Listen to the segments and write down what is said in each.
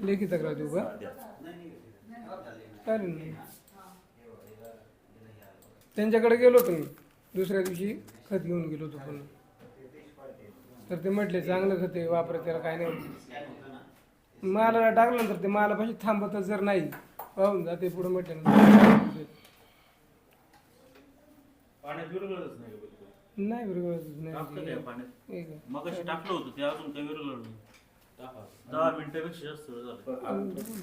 लेखी तक्रार देऊ का. चालेल ना त्यांच्याकडे गेलो होतो मी दुसऱ्या दिवशी खत घेऊन गेलो होतो पण तर ते म्हटले चांगलं खत आहे वापरा त्याला काय नाही. मालाला टाकल्यानंतर ते मालापाशी थांबतच जर नाही पाहून जाते पुढे विरघळतच नाही बिलकुल? नाही नाही. मग टाकलं होतं ते अजून काही नाही दहा मिनिटापेक्षा जास्त वेळ झाला.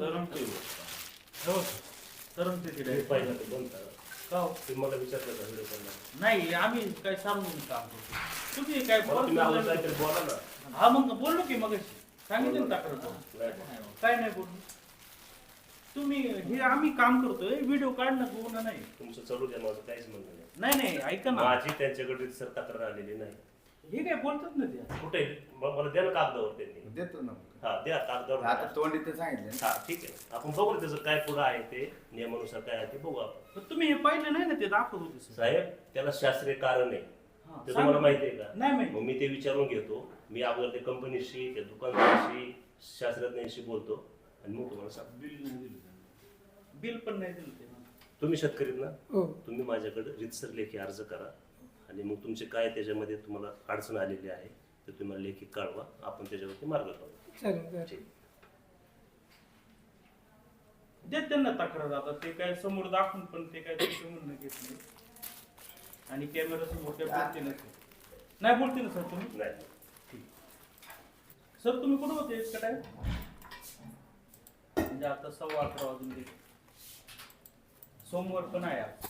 तरंगते हो तरंगते ती तुम्ही direct. पाहिलं तर बंद करा का हो? तुम्ही मला विचारलं का व्हिडिओ कॉलला नाही आम्ही काय सांगून काम करतो. तुम्ही काय मला तुम्ही अगोदर बोलता काहीतरी बोला ना. हा मग बोललो की मग सांगितलं ना तक्रार करून. काय नाही बोललो? तुम्ही हे आम्ही काम करतोय व्हिडिओ काढणं बोलणं नाही. तुमचं चालू द्या माझं काहीच म्हणणं नाही. नाही नाही ऐका ना. माझी त्यांच्याकडे सर तक्रार आलेली नाही. हे काय बोलतात ना ते कुठे? म- मला द्या ना कागदावर त्यांनी. देतो ना. हा द्या कागदावर. आता द्या. तोंडी ते सांगितलं. हा ठीक आहे. आपण बघू ना त्याचं काय पुढं आहे ते नियमानुसार काय आहे ते बघू आपण. पण तुम्ही हे पाहिलं नाही ना ते दाखवत होते सर. साहेब त्याला शास्त्रीय कारण आहे. हा, ते सांगा. तुम्हाला माहिती आहे का? नाही माहिती. मग मी ते विचारून घेतो. मी अगोदर ते कंपनीशी त्या दुकानदाराशी शास्त्रज्ञांशी बोलतो. आणि मग तुम्हाला सांगतो बिल नाही दिलं बिल पण नाही दिलं ते तुम्ही शेतकरी ना हो. तुम्ही माझ्याकडे रितसर लेखी अर्ज करा. आणि मग तुमचे काय त्याच्यामध्ये तुम्हाला अडचण आलेली आहे ते तुम्ही मला लेखी कळवा. आपण त्याच्यावरती मार्ग काढू चालेल चालेल. ठीक. देत त्यांना तक्रार आता. ते काय समोर दाखवून पण ते काय तुमचं म्हणणं घेत नाही. आणि कॅमेरा समोर काय बोलते ना ते. नाही बोलते ना सर तुम्ही? नाही. सर तुम्ही कुठं होते? टाइम म्हणजे आता सव्वा अकरा वाजून गेले सोमवार पण आहे आज.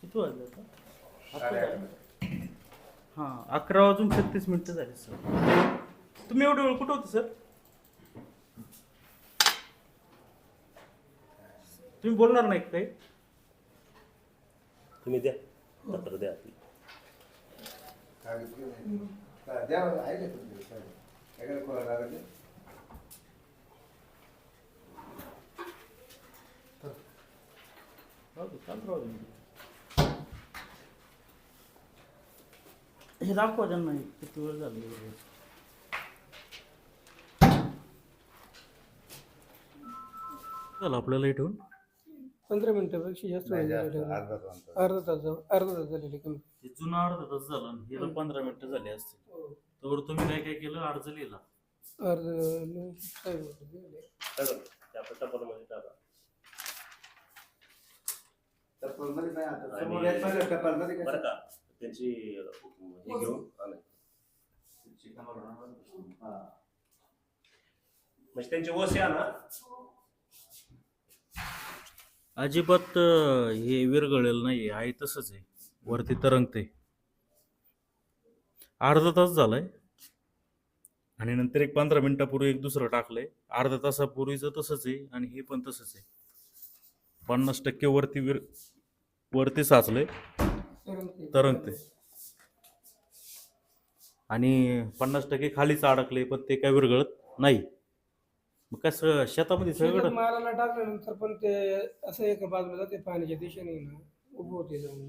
किती वाजले आता? अकरा. हा अकरा वाजून छत्तीस मिनिटं झाली सर तुम्ही एवढे वेळ कुठं होते सर तुम्ही बोलणार नाही का काही तुम्ही द्या पत्र द्या आपली द्या आहे का तुमच्याकडे चालू राहू दे. हे दाखवा त्यांना हे किती वेळ झाला झालं आपल्याला इथून पंधरा मिनिटापेक्षा जास्त नाही, वेळ जास्त, झालेला. अर्धा तास. अर्धा तास जाऊ- अर्धा तास झालेले कमी हे जुनं अर्धा तास झालं आणि ह्याला पंधरा मिनिटं झाली असतील तर तुम्ही काय काय केलं अर्ज लिहिला अर्ध काय बोलतो ते? झालं? ते टप्पलमध्ये नाही आता. आणि- यायचं टप्पलमध्ये कसं? त्यांची हे घेऊन. हा. म्हणजे त्यांची वस या ना अजिबात अं, हे विरघळलेलं नाही आहे. तसंच आहे. वरती तरंगते अर्धा तास झालाय. आणि नंतर एक पंधरा मिनिटापूर्वी एक दुसरं टाकलंय. अर्धा तासापूर्वीचं तसंच आहे आणि हे पण तसंच आहे. पन्नास टक्के वरती विर वरती साचलंय. तरंगते. तरंगते आणि पन्नास टक्के खालीच अडकले पण ते काय विरघळत नाही. मग कसं शेतामध्ये सगळं मालाला टाकल्यानंतर पण ते असं एका बाजूला जाते पाण्याच्या दिशेने ना उभं होते जाऊन.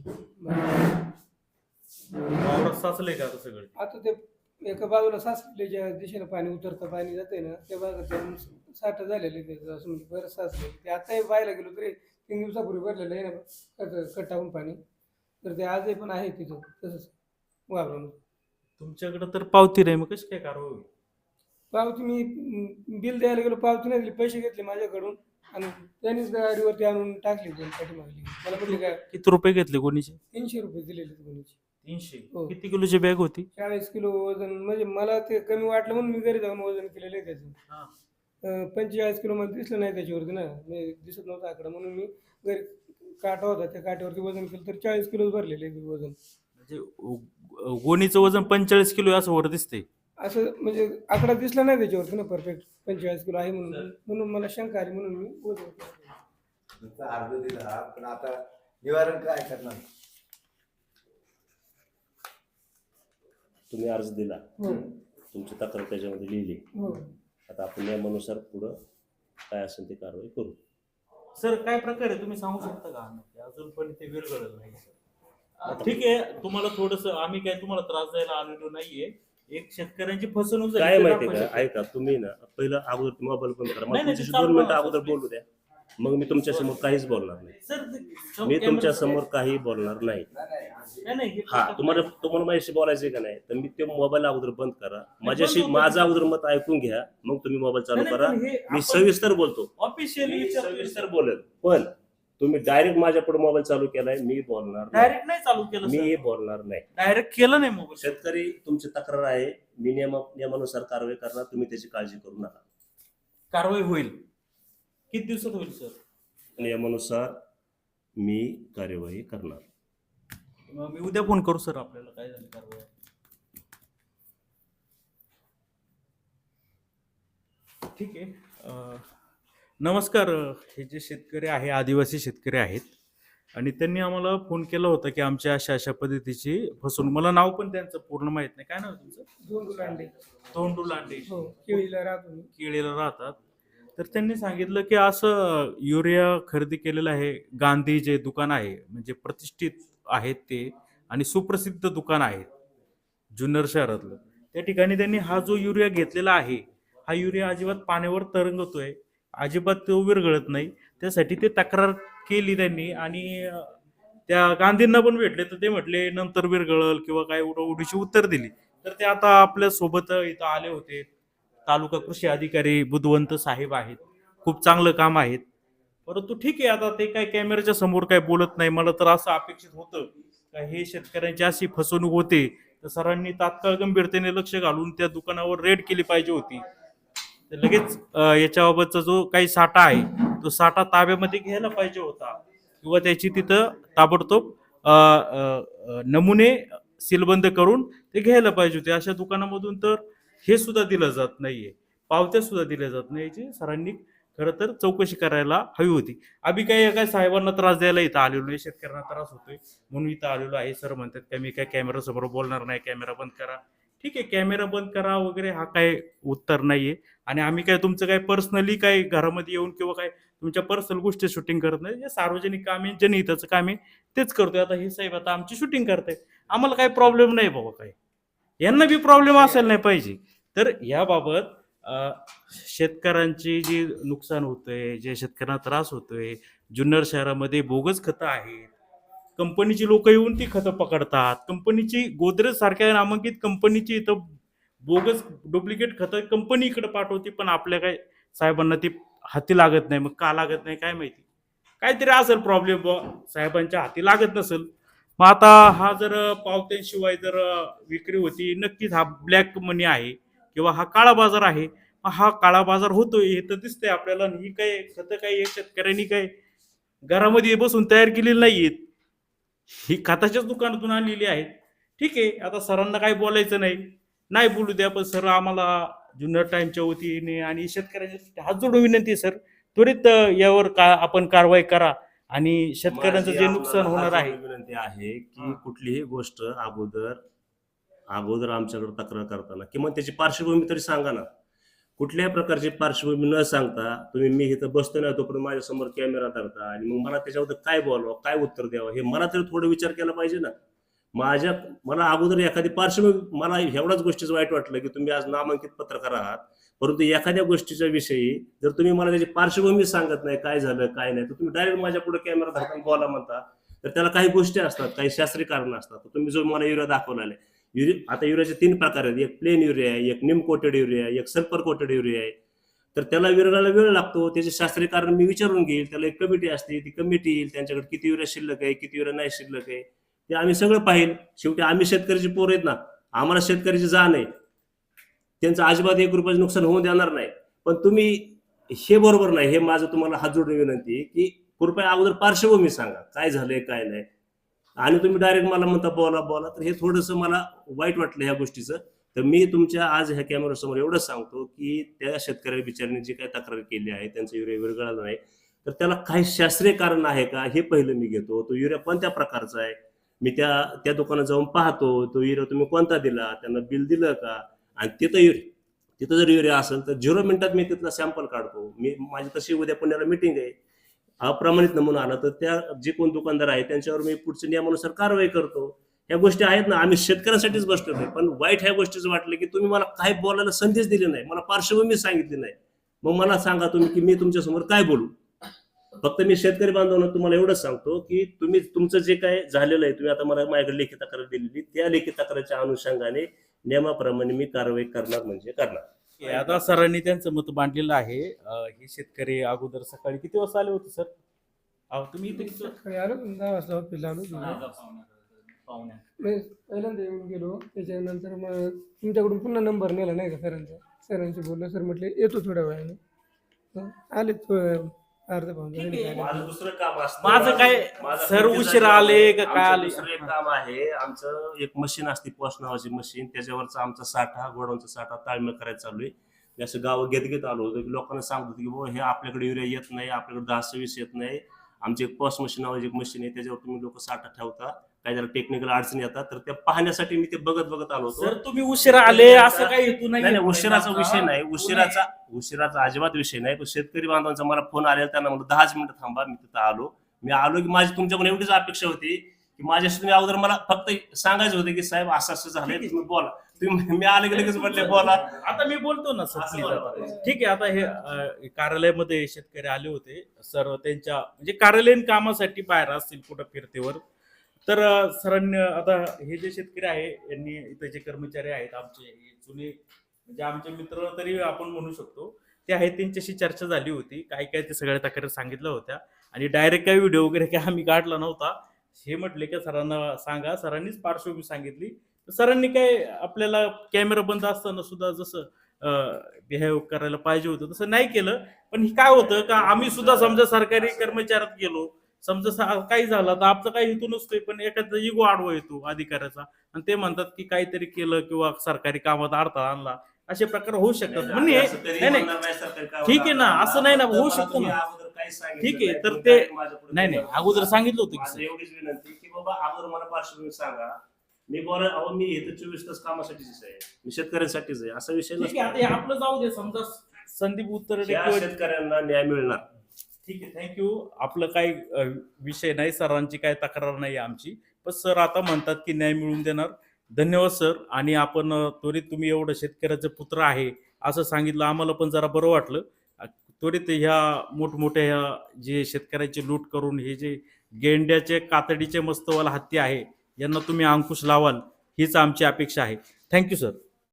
वावरात साचलंय का आता सगळे? आता ते एका बाजूला साचलेल्या ज्या दिशेने पाणी उतरतं पाणी जाते ना त्या भागात साठ झालेले ते असं म्हणजे बरं साचले ते आताही पाहायला गेलो तरी तीन दिवसापूर्वी भरलेलं आहे ना कट कट टाकून पाणी. तर ते आजही पण आहे तिथं तसंच वापरून तुमच्याकडे तर पावती नाही मग कशी काय कारवाई होईल? पावती मी बिल द्यायला गेलो पावती नाही दिली पैसे घेतले माझ्याकडून आणि त्यांनीच गाडीवरती आणून टाकली दोन पाठीमागली मला म्हटले काय? किती रुपये घेतले कोणीचे? तीनशे रुपये दिलेले कोणीचे. तीनशे? हो. किती किलोची बॅग होती? चाळीस किलो वजन म्हणजे मला ते कमी वाटलं म्हणून मी घरी जाऊन वजन केलेलं आहे त्याचं. अं, पंचेचाळीस किलो मला दिसलं नाही त्याच्यावरती ना. मी दिसत नव्हतं आकडा म्हणून मी घरी काटा होता त्या काट्यावरती वजन केलं तर चाळीस किलो भरलेले वजन. म्हणजे गो- गोणीचं वजन पंचेचाळीस किलो आहे असं वर दिसते असं म्हणजे आकडा दिसला नाही त्याच्यावरती ना परफेक्ट पंचेचाळीस किलो आहे म्हणून. म्हणून मला शंका आली म्हणून मी. नुसता अर्ध दिला पण आता निवारण काय करणार? तुम्ही अर्ज दिला. हो. तुमची तक्रार त्याच्यामध्ये लिहिली. हो. आता आपण नियमानुसार पुढं काय असेल ते कारवाई करू. सर काय प्रकार आहे? तुम्ही सांगू शकता का? नक्की? अजून पण ते विरघळलं नाही. सर. ठीक आहे तुम्हाला थोडस आम्ही काय तुम्हाला त्रास द्यायला आलेलो नाहीये. एक शेतकऱ्यांची फसवणूक झाली. काय ते माहितीये दाखवा का? ऐका तुम्ही ना पहिलं अगोदर मोबाईल बंद करा. नाही, मला नाही, तुमच्याशी चालू दोन मिनिटं करा. अगोदर बोलू द्या. मग मी तुमच्यासमोर काहीच बोलणार नाही. सर मी तुमच्यासमोर काही बोलणार नाही. नाही नाही हे हा तुम्हाला तुम्हाला माझ्याशी बोलायचं का नाही? तर मी ते मोबाईल अगोदर बंद करा. माझ्याशी बंद माझं अगोदर मत ऐकून घ्या. मग तुम्ही मोबाईल चालू नाही, करा. नाही, पण हे मी आपण सविस्तर बोलतो ऑफिशियली सविस्तर बोलेल. पण तुम्ही डायरेक्ट माझ्या पुढे मोबाईल चालू केलाय मी बोलणार नाही. डायरेक्ट नाही चालू केलं मी बोलणार नाही. डायरेक्ट केलं नाही मोबाईल शेतकरी तुमची तक्रार आहे मी नियम नियमानुसार कारवाई करणार तुम्ही त्याची काळजी करू नका. कारवाई होईल. किती दिवसात होईल सर नियमानुसार मी कार्यवाही करणार. मग मी उद्या फोन करू सर आपल्याला. काय झालं कारवाई? ठीक आहे. अं, नमस्कार हे जे शेतकरी आहे आदिवासी शेतकरी आहेत आणि त्यांनी आम्हाला फोन केला होता की आमच्या अशा अशा पद्धतीची फसवणूक. मला नाव पण त्यांचं पूर्ण माहीत नाही. काय नाव आहे तुमचं? दोन तोंडू लांडे. हो केळीला राहतो केळीला राहतात. तर त्यांनी सांगितलं की असं युरिया खरेदी केलेलं आहे. गांधी जे दुकान आहे म्हणजे प्रतिष्ठित आहेत ते आणि सुप्रसिद्ध दुकान आहे जुन्नर शहरातलं. त्या ठिकाणी त्यांनी हा जो युरिया घेतलेला आहे हा युरिया अजिबात पाण्यावर तरंगतोय. अजिबात तो विरघळत नाही. त्यासाठी ते तक्रार केली त्यांनी आणि त्या गांधींना पण भेटले. तर ते म्हटले नंतर विरघळल किंवा काय उडीची उत्तर दिली. तर ते आता आपल्यासोबत इथं आले होते. तालुका कृषी अधिकारी बुधवंत साहेब आहेत. खूप चांगलं काम आहेत. परंतु ठीक आहे आता ते काय कॅमेऱ्याच्या समोर काय बोलत नाही. मला तर असं अपेक्षित होतं का हे शेतकऱ्यांची अशी फसवणूक होते. तर सरांनी तात्काळ गंभीरतेने लक्ष घालून त्या दुकानावर रेड केली पाहिजे होती. तर लगेच याच्याबाबतचा जो काही साठा आहे तो साठा ताब्यामध्ये घ्यायला पाहिजे होता. किंवा त्याची तिथं ताबडतोब नमुने सीलबंद करून ते घ्यायला पाहिजे होते. अशा दुकानामधून तर हे सुद्धा दिलं जात नाहीये. पावत्या सुद्धा दिल्या जात नाही याची सरांनी खरं तर चौकशी करायला हवी होती. आम्ही काही काय साहेबांना त्रास द्यायला इथं आलेलो नाही. शेतकऱ्यांना त्रास होतोय म्हणून इथं आलेलो आहे. सर म्हणतात का मी काय कॅमेरा समोर बोलणार नाही. कॅमेरा बंद करा. ठीक आहे कॅमेरा बंद करा वगैरे हा काय उत्तर नाहीये. आणि आम्ही काय तुमचं काय पर्सनली काय घरामध्ये येऊन किंवा काय तुमच्या पर्सनल गोष्टी शूटिंग करत नाही. जे सार्वजनिक काम आहे जनहिताचं काम आहे तेच करतोय. आता हे साहेब आता आमची शूटिंग करताय आम्हाला काही प्रॉब्लेम नाही बाबा काय यांना बी प्रॉब्लेम असायला नाही पाहिजे. तर याबाबत शेतकऱ्यांची जी नुकसान होतंय जे शेतकऱ्यांना त्रास होतोय जुन्नर शहरामध्ये बोगस खतं आहेत. कंपनीची लोक येऊन ती खतं पकडतात. कंपनीची गोदरेज सारख्या नामांकित कंपनीची इथं बोगस डुप्लिकेट खतं कंपनी इकडे पाठवते पण आपल्या काय साहेबांना ती हाती लागत नाही. मग का लागत नाही काय माहिती? काहीतरी असेल प्रॉब्लेम साहेबांच्या हाती लागत नसेल. मग आता हा जर पावत्यांशिवाय जर विक्री होती नक्कीच हा ब्लॅक मनी आहे किंवा हा काळा बाजार आहे. मग हा काळा बाजार होतोय हे तर दिसतंय आपल्याला. ही काय खतं काय शेतकऱ्यांनी काय घरामध्ये बसून तयार केलेली नाहीयेत. ही खताच्याच दुकानातून आणलेली आहेत. ठीक आहे आता सरांना काही बोलायचं नाही. नाही बोलू द्या पण सर आम्हाला जुन्नर टाइमच्या वतीने आणि शेतकऱ्यांच्या हात जोडून विनंती आहे सर. त्वरित यावर का आपण कारवाई करा आणि शेतकऱ्यांचं जे नुकसान होणार आहे. विनंती आहे की कुठलीही गोष्ट अगोदर अगोदर आमच्याकडे तक्रार करताना किंवा त्याची पार्श्वभूमी तरी सांगा ना. कुठल्याही प्रकारची पार्श्वभूमी न सांगता तुम्ही मी इथं बसतो ना तोपर्यंत माझ्यासमोर कॅमेरा धरता आणि मग मला त्याच्याबद्दल काय बोलावं काय उत्तर द्यावं हे मला तरी थोडं विचार केला पाहिजे ना. माझ्या मला अगोदर एखादी पार्श्वभूमी मला एवढ्याच गोष्टीचं वाईट वाटलं की तुम्ही आज नामांकित पत्रकार आहात परंतु एखाद्या गोष्टीच्या विषयी जर तुम्ही मला त्याची पार्श्वभूमी सांगत नाही काय झालं काय नाही तर तुम्ही डायरेक्ट माझ्या पुढे कॅमेरा धरताना बोला म्हणता तर त्याला काही गोष्टी असतात काही शास्त्रीय कारण असतात. तर तुम्ही जो मला युरिया दाखवला आहे युरि आता युरियाचे तीन प्रकार आहेत. एक प्लेन युरिया आहे एक निम कोटेड युरिया आहे एक सल्फर कोटेड युरिया आहे. तर त्याला विरघळायला वेळ लागतो. त्याचे शास्त्रीय कारण मी विचारून घेईल. त्याला एक कमिटी असते. ती कमिटी येईल त्यांच्याकडे किती युरिया शिल्लक आहे किती युरिया नाही शिल्लक आहे ते आम्ही सगळं पाहिल. शेवटी आम्ही शेतकऱ्याची पोर आहेत ना आम्हाला शेतकऱ्याची जाण आहे. त्यांचं अजिबात एक रुपयाचं नुकसान होऊन देणार नाही. पण तुम्ही हे बरोबर नाही. हे माझं तुम्हाला हात जोडून विनंती की कृपया अगोदर पार्श्वभूमी सांगा. काय झालंय काय नाही. आणि तुम्ही डायरेक्ट मला म्हणता बोला बोला. तर हे थोडंसं मला वाईट वाटलं ह्या गोष्टीचं. तर मी तुमच्या आज ह्या कॅमेरासमोर एवढं सांगतो की त्या शेतकऱ्या बिचाराने जी काही तक्रार केली आहे त्यांचं युरिया विरघळालं नाही. तर त्याला काही शास्त्रीय कारण आहे का? हे पहिलं मी घेतो. तो युरिया कोणत्या प्रकारचा आहे? मी त्या त्या दुकानात जाऊन पाहतो. तो युरिया तुम्ही कोणता दिला? त्यांना बिल दिलं का? आणि तिथं युरिया तिथं जर युरिया असेल तर झिरो मिनिटात मी तिथला सॅम्पल काढतो. मी माझी तशी उद्या पुण्याला मिटिंग आहे. अप्रमाणित नमुना आला तर त्या जे कोण दुकानदार आहे त्यांच्यावर मी पुढच्या नियमानुसार कारवाई करतो. ह्या गोष्टी आहेत ना आम्ही शेतकऱ्यांसाठीच बसलो नाही पण वाईट ह्या गोष्टीचं वाटलं की तुम्ही मला काय बोलायला संदेश दिले नाही मला पार्श्वभूमी सांगितली नाही. मग मला सांगा तुम्ही की मी तुमच्यासमोर काय बोलू? फक्त मी शेतकरी बांधवांना तुम्हाला एवढंच सांगतो की तुम्ही तुमचं जे काय झालेलं आहे तुम्ही आता मला माझ्याकडे लेखी तक्रार दिलेली त्या लेखी तक्रारच्या अनुषंगाने नियमाप्रमाणे मी कारवाई करणार म्हणजे करणार. आता सरांनी त्यांचं मत मांडलेलं आहे. अं, हे शेतकरी अगोदर सकाळी किती वाजता आले होते सर? अहो, तुम्ही इथे किती वाजता- सकाळी आलो. दहा वाजता ऑफिसला आलो पाहुण्या पहिल्यांदा येऊन गेलो. त्याच्यानंतर मग तुमच्याकडून पुन्हा नंबर नेला नाही का सरांचा? सरांशी बोललो. सर म्हटले येतो थोड्या वेळाने. मग आले थो- अर्धा पाऊन तास. माझं दुसरं काम असतं. माझं काय माझं सर उशिरा आले का काय आमचं आले? दुसरं एक काम आहे. आमचं एक मशीन असते पोस्ट नावाची मशीन. त्याच्यावरचा आमचा साठा गोडाऊनचा साठा ताळमेळ करायचा चालू आहे. मी असं गाव घेत घेत आलो होतो. की लोकांना सांगत होतो की बाबा हे आपल्याकडे युरिया येत नाही. आपल्याकडे दहा सव्वीस येत नाही. आमची एक पोस्ट मशीन नावाची एक मशीन आहे. त्याच्यावर तुम्ही लोक साठा ठेवता. काही जरा टेक्निकल अडचणी येतात तर त्या पाहण्यासाठी मी ते बघत बघत आलो होतो. सर तुम्ही उशिरा आले असं काही हेतू नाही नाही उशिराचा विषय नाही. उशिराचा उशिराचा अजिबात विषय नाही. पण शेतकरी बांधवांचा मला फोन आलेला त्यांना म्हणलं दहाच मिनिटं थांबा मी तिथं आलो. मी आलो की माझी तुमच्याकडून एवढीच अपेक्षा होती की माझ्याशी तुम्ही अगोदर मला फक्त सांगायचं होतं की साहेब असं असं झालंय तुम्ही बोला. तुम्ही मी आले की लगेच म्हटले बोला. आता मी बोलतो ना सर please. आता. ठीक आहे आता हे अं, कार्यालयामध्ये शेतकरी आले होते. सर त्यांच्या म्हणजे कार्यालयीन कामासाठी बाहेर असतील कुठं फिरतेवर. तर सरांनी आता हे जे शेतकरी आहे यांनी इथं जे कर्मचारी आहेत आमचे हे जुने म्हणजे आमचे मित्र तरी आपण म्हणू शकतो ते आहेत त्यांच्याशी चर्चा झाली होती. काय काय ते सगळ्या तक्रारी सांगितल्या होत्या. आणि डायरेक्ट काय व्हिडिओ वगैरे काय आम्ही काढला नव्हता. हे म्हटले की सरांना सांगा. सरांनीच पार्श्वभूमी सांगितली. तर सरांनी काय आपल्याला कॅमेरा बंद असताना सुद्धा जसं बिहेव करायला पाहिजे होतं तसं नाही केलं. पण हे काय होतं का आम्ही सुद्धा समजा सरकारी कर्मचाऱ्यात गेलो समजा काही झालं तर आमचं काही हेतू नसतोय पण एखादा इगो आडवा येतो अधिकाऱ्याचा. आणि ते म्हणतात की काहीतरी केलं किंवा सरकारी कामात अडथळा आणला. असे प्रकार होऊ शकतात. म्हणजे हे- ठीक आहे ना. असं नाही ना, होऊ शकतं ना. ठीक आहे, तर ते- नाही नाही. अगोदर सांगितलं होतं. एवढीच विनंती की बाबा अगोदर मला पार्श्वभूमी सांगा. मी बोला अहो मी इथं चोवीस तास कामासाठीच आहे. मी शेतकऱ्यांसाठीच आहे. असा विषय हे आपलं जाऊ दे समजा संदीप उत्तर शेतकऱ्यांना न्याय मिळणार ठीक आहे थँक्यू आपलं काही विषय नाही सरांची काही तक्रार नाही आमची. पण सर आता म्हणतात की न्याय मिळून देणार. धन्यवाद सर. आणि आपण त्वरित तुम्ही एवढं शेतकऱ्याचं पुत्र आहे असं सांगितलं. आम्हाला पण जरा बरं वाटलं. त्वरित ह्या मोठमोठ्या ह्या जे शेतकऱ्याची लूट करून हे जे गेंड्याचे कातडीचे मस्तवाल हत्ती आहे यांना तुम्ही अंकुश लावाल हीच आमची अपेक्षा आहे. Thank you sir